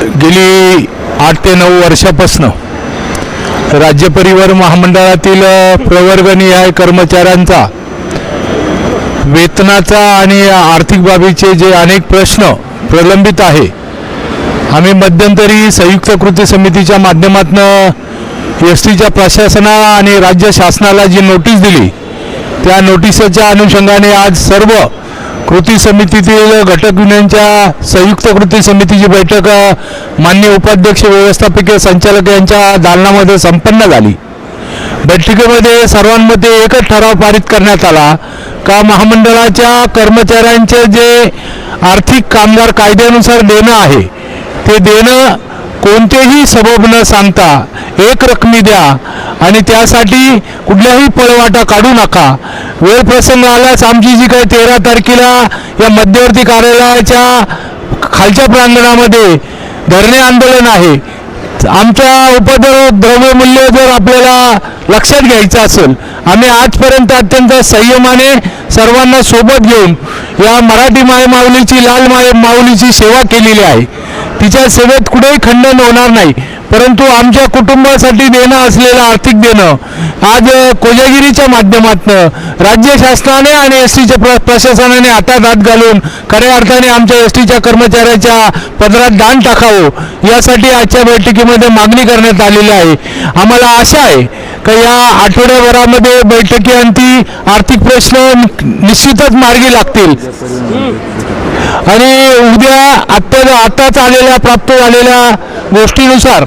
गेली आठ ते नऊ वर्षापासनं राज्य परिवहन महामंडळातील प्रवर्गणी प्रवर्गनिहाय कर्मचाऱ्यांचा वेतनाचा आणि आर्थिक बाबीचे जे अनेक प्रश्न प्रलंबित आहे आम्ही मध्यंतरी संयुक्त कृती समितीच्या माध्यमातून एस टीच्या प्रशासना आणि राज्य शासनाला जी नोटीस दिली त्या नोटीसच्या अनुषंगाने आज सर्व कृती समितीतील घटक युनियनच्या संयुक्त कृती समितीची बैठक मान्य उपाध्यक्ष व्यवस्थापकीय संचालक यांच्या दालनामध्ये संपन्न झाली. बैठकीमध्ये सर्वांमध्ये एकच ठराव पारित करण्यात आला का महामंडळाच्या कर्मचाऱ्यांचे जे आर्थिक कामगार कायद्यानुसार देणं आहे ते देणं कोणतेही सबब न सांगता एक रकमी द्या आणि त्यासाठी कुठल्याही पळवाटा काढू नका. वेळ प्रसंग आल्यास आमची जी काही तेरा तारखेला या मध्यवर्ती कार्यालयाच्या खालच्या प्रांगणामध्ये धरणे आंदोलन आहे. आमच्या उपद्रव द्रव्यमूल्य जर आपल्याला लक्षात घ्यायचं असेल आम्ही आजपर्यंत अत्यंत संयमाने सर्वांना सोबत घेऊन या मराठी मायमाऊलीची लाल माय माऊलीची सेवा केलेली आहे. तिच्या सेवेत कुठेही खंडन होणार नाही. परंतु आमच्या कुटुंबासाठी देणं असलेलं आर्थिक देणं आज कोजागिरीच्या माध्यमातून राज्य शासनाने आणि एस टीच्या प्र प्रशासनाने हातात हात घालून खऱ्या अर्थाने आमच्या एस टीच्या कर्मचाऱ्याच्या पदरात दान टाकावं यासाठी आजच्या बैठकीमध्ये मागणी करण्यात आलेली आहे. आम्हाला आशा आहे का या आठवड्याभरामध्ये बैठकीअंती आर्थिक प्रश्न निश्चितच मार्गी लागतील. आणि उद्या आत्ता आताच आलेल्या प्राप्त झालेल्या गोष्टीनुसार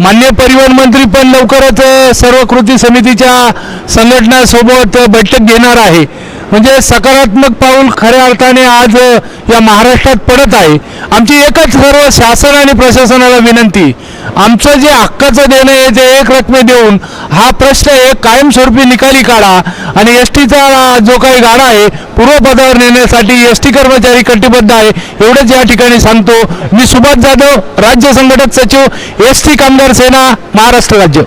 मान्य परिवहन मंत्री पण लवकरच सर्व कृती समितीच्या संघटनासोबत बैठक घेणार आहे. म्हणजे सकारात्मक पाऊल खऱ्या अर्थाने आज या महाराष्ट्रात पडत आहे. आमची एकच सर्व शासन आणि प्रशासनाला विनंती आमचं जे हक्काचं देणं आहे ते एक रकमे देऊन हा प्रश्न एक कायमस्वरूपी निकाली काढा आणि एस टीचा जो काही गाडा आहे पूर्वपदावर नेण्यासाठी एस टी कर्मचारी कटिबद्ध आहे एवढंच या ठिकाणी सांगतो. मी सुभाष जाधव राज्य संघटक सचिव एस टी कामगार सेना महाराष्ट्र राज्य.